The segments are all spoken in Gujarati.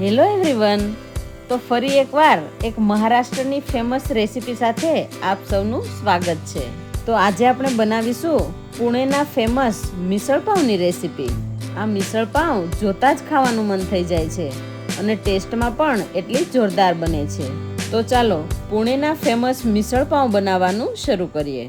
હેલો એવરીવન તો ફરી એકવાર એક મહારાષ્ટ્રની ફેમસ રેસીપી સાથે આપ સૌનું સ્વાગત છે. તો આજે આપણે બનાવીશું પુણેના ફેમસ મિસળ પાઉંની રેસીપી આ મિસળ પાઉ જોતા જ ખાવાનું મન થઈ જાય છે અને ટેસ્ટમાં પણ એટલી જોરદાર બને છે. તો ચાલો પુણેના ફેમસ મિસળ પાવ બનાવવાનું શરૂ કરીએ.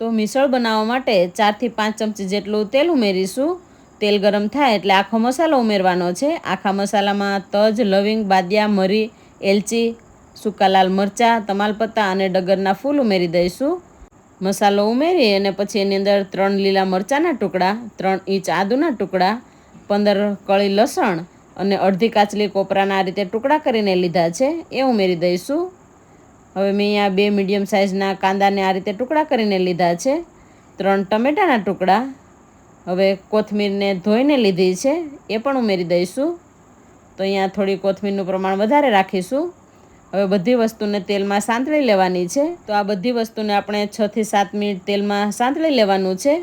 તો મિસળ બનાવવા માટે ચારથી પાંચ ચમચી જેટલું તેલ ઉમેરીશું. તેલ ગરમ થાય એટલે આખો મસાલો ઉમેરવાનો છે. આખા મસાલામાં તજ, લવિંગ, બાદિયા, મરી, એલચી, સૂકા લાલ મરચાં તમાલપત્તા અને ડગરના ફૂલ ઉમેરી દઈશું. મસાલો ઉમેરી અને પછી એની અંદર ત્રણ લીલા મરચાંના ટુકડા, ત્રણ ઇંચ આદુના ટુકડા, પંદર કળી લસણ અને અડધી કાચલી કોપરાના આ રીતે ટુકડા કરીને લીધા છે. એ ઉમેરી દઈશું. હવે મેં અહીંયા બે મીડિયમ સાઇઝના કાંદાને આ રીતે ટુકડા કરીને લીધા છે. ત્રણ ટમેટાના ટુકડા હવે કોથમીરને ધોઈને લીધી છે, એ પણ ઉમેરી દઈશું. તો અહીંયા થોડી કોથમીરનું પ્રમાણ વધારે રાખીશું. હવે બધી વસ્તુને તેલમાં સાંતળી લેવાની છે. તો આ બધી વસ્તુને આપણે છથી સાત મિનિટ તેલમાં સાંતળી લેવાનું છે.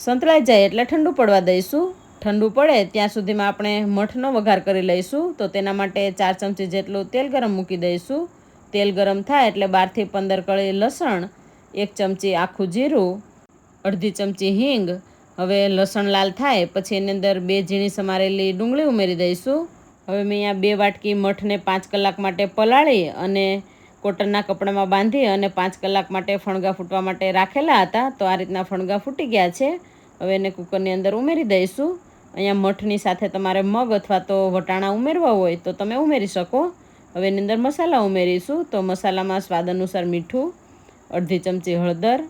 સંતળાઈ જાય એટલે ઠંડુ પડવા દઈશું. ઠંડુ પડે ત્યાં સુધીમાં આપણે મઠનો વઘાર કરી લઈશું. તો તેના માટે ચાર ચમચી જેટલું તેલ ગરમ મૂકી દઈશું. તેલ ગરમ થાય એટલે બારથી પંદર કળી લસણ, એક ચમચી આખું જીરું, અડધી ચમચી હિંગ હવે લસણ લાલ થાય, પછી એની અંદર બે ઝીણી સમારેલી ડુંગળી ઉમેરી દઈશું. હવે મેં અહીંયા બે વાટકી મઠને પાંચ કલાક માટે પલાળી અને કોટનના કપડામાં બાંધી અને પાંચ કલાક માટે ફણગા ફૂટવા માટે રાખેલા હતા, તો આ રીતના ફણગા ફૂટી ગયા છે. હવે એને કુકરની અંદર ઉમેરી દઈશું. અહીંયા મઠની સાથે તમારે મગ અથવા તો વટાણા ઉમેરવા હોય તો તમે ઉમેરી શકો. હવે એની અંદર મસાલા ઉમેરીશું, તો મસાલામાં સ્વાદ અનુસાર મીઠું, અડધી ચમચી હળદર,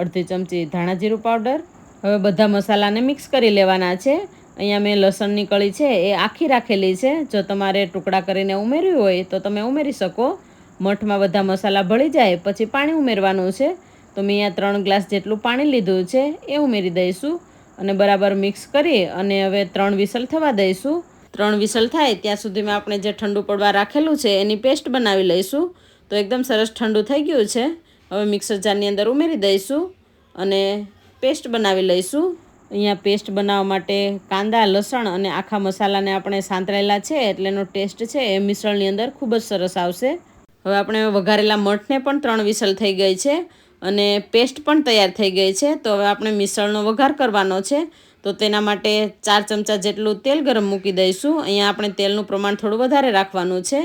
અડધી ચમચી ધાણા જીરું પાવડર હવે બધા મસાલાને મિક્સ કરી લેવાના છે. અહીંયા મેં લસણની કળી છે, એ આખી રાખેલી છે. જો તમારે ટુકડા કરીને ઉમેરવી હોય તો તમે ઉમેરી શકો. મઠમાં બધા મસાલા ભળી જાય, પછી પાણી ઉમેરવાનું છે. તો મેં અહીંયા ત્રણ ગ્લાસ જેટલું પાણી લીધું છે, એ ઉમેરી દઈશું. અને બરાબર મિક્સ કરી અને હવે ત્રણ વિસલ થવા દઈશું. ત્રણ વિસલ થાય ત્યાં સુધીમાં આપણે જે ઠંડુ પડવા રાખેલું છે, એની પેસ્ટ બનાવી લઈશું. તો એકદમ સરસ ઠંડુ થઈ ગયું છે. હવે મિક્સર જારની અંદર ઉમેરી દઈશું. અને પેસ્ટ બનાવી લઈશું. અહીંયા પેસ્ટ બનાવવા માટે કાંદા, લસણ અને આખા મસાલાને આપણે સાંતળેલા છે એટલે એનો ટેસ્ટ છે એ મિશ્રણની અંદર ખૂબ જ સરસ આવશે. હવે આપણે વઘારેલા મઠને પણ ત્રણ વિસલ થઈ ગઈ છે અને પેસ્ટ પણ તૈયાર થઈ ગઈ છે. તો હવે આપણે મિશ્રણનો વઘાર કરવાનો છે. તો તેના માટે ચાર ચમચા જેટલું તેલ ગરમ મૂકી દઈશું. અહીંયા આપણે તેલનું પ્રમાણ થોડું વધારે રાખવાનું છે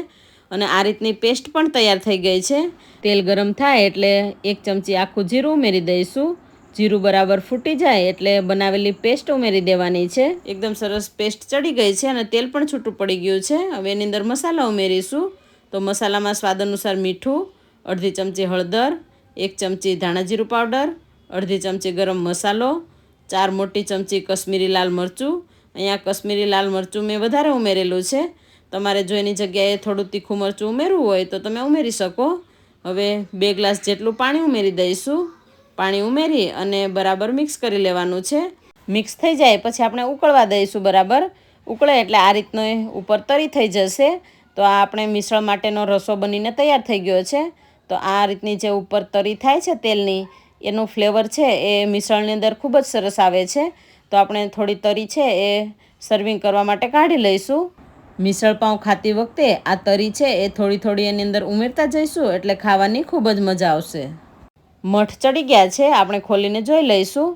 અને આ રીતની પેસ્ટ પણ તૈયાર થઈ ગઈ છે. તેલ ગરમ થાય એટલે એક ચમચી આખું જીરું ઉમેરી દઈશું. જીરું બરાબર ફૂટી જાય એટલે બનાવેલી પેસ્ટ ઉમેરી દેવાની છે. એકદમ સરસ પેસ્ટ ચડી ગઈ છે અને તેલ પણ છૂટું પડી ગયું છે. હવે એની અંદર મસાલા ઉમેરીશું. તો મસાલામાં સ્વાદ અનુસાર મીઠું, અડધી ચમચી હળદર, એક ચમચી ધાણા જીરું પાવડર, અડધી ચમચી ગરમ મસાલો, ચાર મોટી ચમચી કશ્મીરી લાલ મરચું. અહીંયા કશ્મીરી લાલ મરચું મેં વધારે ઉમેરેલું છે. તમારે જો એની જગ્યાએ થોડું તીખું મરચું ઉમેરવું હોય તો તમે ઉમેરી શકો. હવે બે ગ્લાસ જેટલું પાણી ઉમેરી દઈશું. પાણી ઉમેરી અને બરાબર મિક્સ કરી લેવાનું છે. મિક્સ થઈ જાય પછી આપણે ઉકળવા દઈશું બરાબર. ઉકળે એટલે આ રીતનો ઉપર તરી થઈ જશે. તો આ આપણે મિશ્રણ માટેનો રસો બનીને તૈયાર થઈ ગયો છે. તો આ રીતની જે ઉપર તરી થાય છે તેલની, એનું ફ્લેવર છે એ મિશ્રણની અંદર ખૂબ જ સરસ આવે છે. તો આપણે થોડી તરી છે એ સર્વિંગ કરવા માટે કાઢી લઈશું. મિસળ પાઉં ખાતી વખતે આ તરી છે એ થોડી થોડી એની અંદર ઉમેરતા જઈશું એટલે ખાવાની ખૂબ જ મજા આવશે. મઠ ચડી ગયા છે. આપણે ખોલીને જોઈ લઈશું.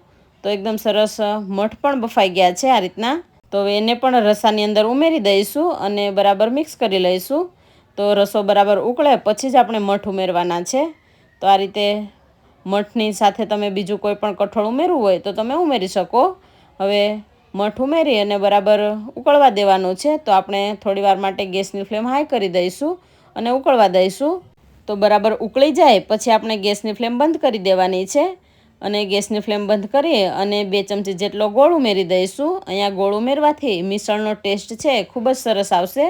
તો એકદમ સરસ મઠ પણ બફાઈ ગયા છે આ રીતના. તો એને પણ રસાની અંદર ઉમેરી દઈશું અને બરાબર મિક્સ કરી લઈશું. તો રસો બરાબર ઉકળે પછી જ આપણે મઠ ઉમેરવાના છે. તો આ રીતે મઠની સાથે તમે બીજું કોઈ પણ કઠોળ ઉમેરવું હોય તો તમે ઉમેરી શકો. હવે મઠ ઉમેરી અને બરાબર ઉકળવા દેવાનું છે. તો આપણે થોડીવાર માટે ગેસની ફ્લેમ હાઈ કરી દઈશું અને ઉકળવા દઈશું. તો બરાબર ઉકળી જાય, પછી આપણે ગેસની ફ્લેમ બંધ કરી દેવાની છે. અને ગેસની ફ્લેમ બંધ કરી અને બે ચમચી જેટલો ગોળ ઉમેરી દઈશું. અહીંયા ગોળ ઉમેરવાથી મિશ્રણનો ટેસ્ટ છે, ખૂબ જ સરસ આવશે.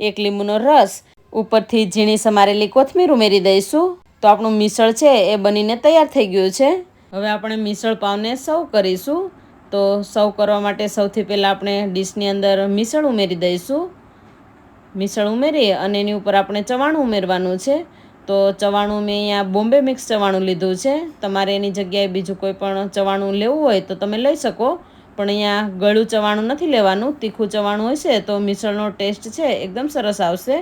એક લીંબુનો રસ, ઉપરથી ઝીણી સમારેલી કોથમીર ઉમેરી દઈશું. તો આપણું મિશ્રણ છે, એ બનીને તૈયાર થઈ ગયું છે. હવે આપણે મિશ્રણ પાવને સર્વ કરીશું. તો સર્વ કરવા માટે સૌથી પહેલાં આપણે ડીશની અંદર મિશ્રણ ઉમેરી દઈશું. મિશ્રણ ઉમેરી અને એની ઉપર આપણે ચવાણું ઉમેરવાનું છે. તો ચવાણું મેં અહીંયા બોમ્બે મિક્સ ચવાણું લીધું છે. તમારે એની જગ્યાએ બીજું કોઈ પણ ચવાણું લેવું હોય તો તમે લઈ શકો. પણ અહીંયા ગળું ચવાણું નથી લેવાનું, તીખું ચવાણું હશે તો મિસળનો ટેસ્ટ છે, એકદમ સરસ આવશે.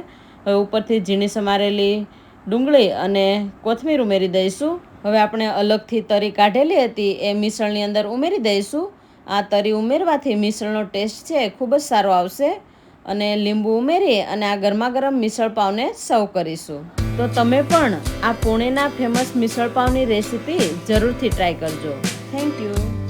હવે ઉપરથી ઝીણી સમારેલી ડુંગળી અને કોથમીર ઉમેરી દઈશું. હવે આપણે અલગથી તરી કાઢેલી હતી, એ મિસળની અંદર ઉમેરી દઈશું. આ તરી ઉમેરવાથી મિસળનો ટેસ્ટ છે ખૂબ જ સારો આવશે. અને લીંબુ ઉમેરી અને આ ગરમા ગરમ મિસળ પાવને સર્વ કરીશું. તો તમે પણ આ પુણેના ફેમસ મિસળ પાવની રેસીપી જરૂરથી ટ્રાય કરજો. Thank you